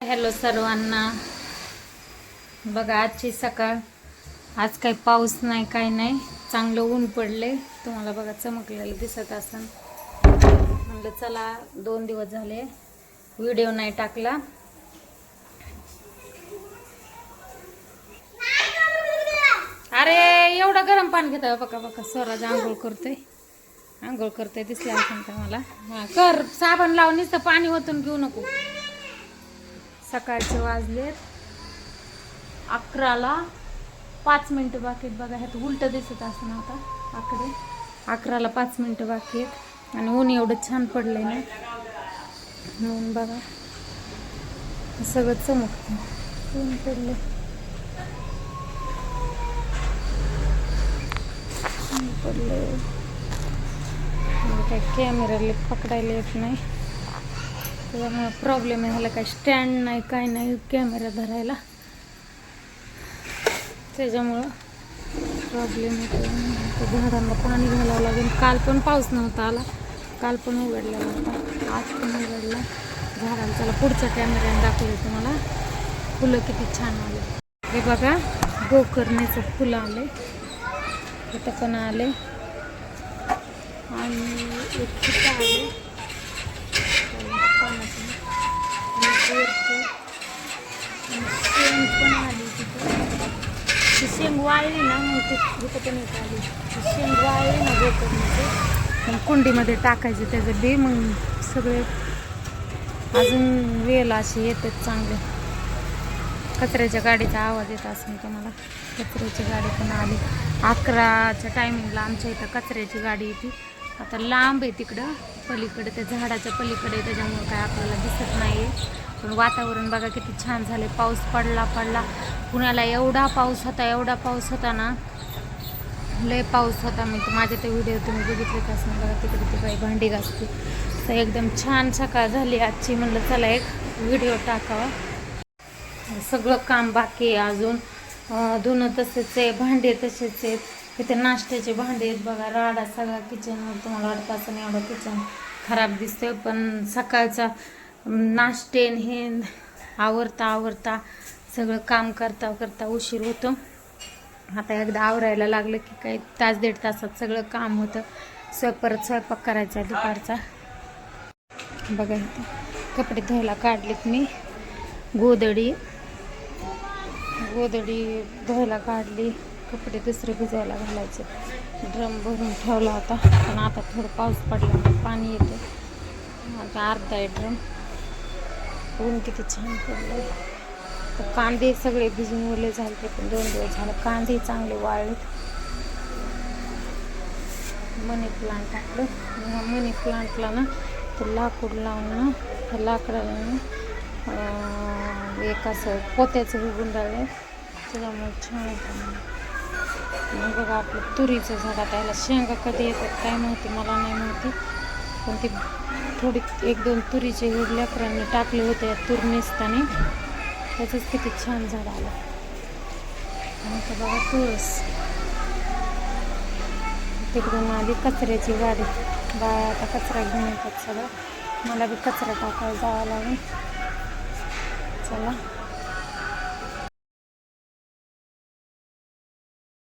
Hello सर्वांना. बघा आजची सकाळ. आज काही पाऊस नाही काही नाही. चांगलं ऊन पडले तुम्हाला बघा चमकलेलं दिसत असन. म्हणलं चला दोन दिवस झाले. व्हिडिओ नाही टाकला. अरे एवढं गरम पाणी घेत हो. बघा बघा स्वराज आंघोळ करतोय. आंघोळ करतोय दिसले असेल तर मला? हा कर. साबण लावून नुसतं पाणी ओतून घेऊ नको. सकाळचे वाजलेत. अकराला पाच मिनटं बाकी आहेत. बघा ह्यात उलट दिसत असं ना आता आकडे. अकराला पाच मिनटं बाकी आहेत. आणि ऊन एवढं छान पडलंय ना. ऊन बघा सगळं चमकतं. ऊन पडलं ऊन काय कॅमेराला पकडायला येत नाही. त्याच्यामुळे प्रॉब्लेम झाला काय स्टँड नाही काय नाही कॅमेरा धरायला. त्याच्यामुळं प्रॉब्लेम होतो झाडांना पाणी घालावं लागेल. काल पण पाऊस नव्हता आला. काल पण उघडला नव्हता. आज पण उघडला. झाडांना चला पुढच्या कॅमेऱ्याने दाखवले तुम्हाला. फुलं किती छान आले. हे बघा गोकर्णीचं फुलं आले. इथं पण आले. आणि एक आले. शेंग वाळली ना मग ते पण एक आली ती शेंग वाळली ना गोकर्णीचे मग कुंडीमध्ये टाकायचे त्याचं बी मग सगळे अजून वेल असे येतात चांगले कचऱ्याच्या गाडीचा आवाज येत असेल तुम्हाला कचऱ्याची गाडी पण आली अकराच्या टायमिंगला आमच्या इथं कचऱ्याची गाडी येते आता लांब आहे तिकडं पलीकडे त्या झाडाच्या पलीकडे त्याच्यामुळं काय आपल्याला दिसत नाही आहे पण वातावरण बघा किती छान झालं पाऊस पडला पडला पुण्याला एवढा पाऊस होता एवढा पाऊस होता ना लय पाऊस होता. मी माझे ते व्हिडिओ तुम्ही बघितले असं बघा तिकडे ती बाई भांडी घासते. तर एकदम छान सकाळ झाली आजची. म्हणलं चला एक व्हिडिओ टाकावा. सगळं काम बाकी आहे अजून. धुणं तसेच आहे भांडे तसेच आहेत. इथे नाश्त्याचे भांडे आहेत बघा. राडा सगळा किचनवर तुम्हाला वाटतं असं एवढं किचन खराब दिसतंय पण सकाळचा नाश्ते हे आवरता आवरता सगळं काम करता करता उशीर होतो. आता एकदा आवरायला लागलं की काही तास दीड तासात सगळं काम होतं. स्वयं परत स्वयंपाक करायचा दुपारचा. बघा इथे कपडे धुवायला काढलेत मी. गोदडी गोदडी धुवायला काढली. कपडे दुसरे भिजायला घालायचे. ड्रम भरून ठेवला होता. पण आता थोडं पाऊस पडला पाणी येतं. आता अर्धा आहे ड्रम. ऊन किती छान पडलं तर कांदे सगळे भिजून ओले झाले पण दोन दिवस झालं कांदे चांगले वाळलेत. मनी प्लांट टाकलं. मनी प्लांटला ना तर लाकूड लावून ना त्या लाकडाला ना एक असं पोत्याचं हे गुंडाळलं त्याच्यामुळे छान मग बघा आपलं तुरीचं झाड त्याला शेंगा कधी येतात काय माहिती मला नाही माहिती. पण ते थोडी एक दोन तुरीचे हे लेकरांनी टाकले होते तूर नेसताना. त्याचंच किती छान झाड आलं. आणि तर बघा तुळस. तिकडून आली कचऱ्याची गाडी. बाया आता कचरा घेऊन येतात सगळं. मला बी कचरा टाकायला जावं लागेल. चला.